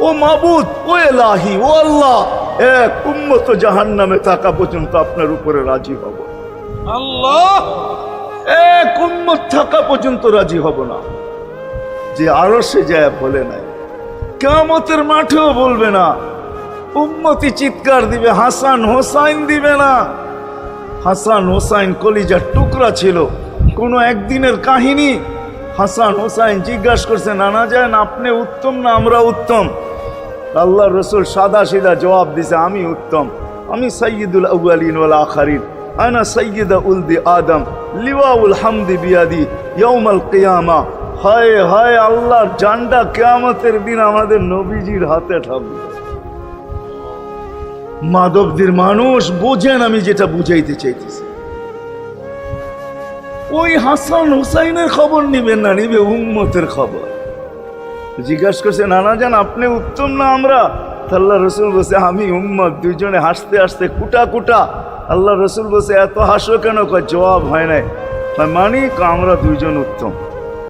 ও মাবুদ ও এলাহি ও আল্লাহ এক উম্মত জাহান নামে থাকা পর্যন্ত আপনার উপরে রাজি হব। আল্লাহ! এক উম্মত থাকা পর্যন্ত রাজি হব না। যে আরও সে যায় বলে নাই কেমতের মাঠেও বলবে না। উম্মতি চিৎকার দিবে হাসান হোসাইন দিবে না। হাসান হোসাইন কলিজার টুকরা ছিল কোনো একদিনের কাহিনী হাসান হোসাইন জিজ্ঞাসা করছে, নানা যান আপনি উত্তম না আমরা উত্তম? আল্লাহ রসুল সাদা সিধা জবাব দিছে, আমি উত্তম। আমি সৈয়দুল আউয়ালিন ওয়াল আখারিন। আনা সৈয়দা উলদি আদম। লিওয়াউল হামদি বিয়াদি ইয়ৌমাল কিয়ামা। হায় হায়, আল্লাহর জান্ডা কেয়ামতের দিন আমাদের নবীজির হাতে থাকবে। মাধবদের মানুষ বোঝেন আমি যেটা বুঝাইতে চাইতেছি। ওই হাসান হুসাইনের খবর নিবে না, নিবে উম্মতের খবর। জিজ্ঞাসা করছে, নানা যান আপনি উত্তম না আমরা? আল্লাহ রসুল বসে আমি উম্মত দুজনে হাসতে হাসতে কুটা কুটা। আল্লাহ রসুল বসে এত হাসো কেন? জবাব হয় নাই। কয় মানি কয় আমরা দুইজন উত্তম।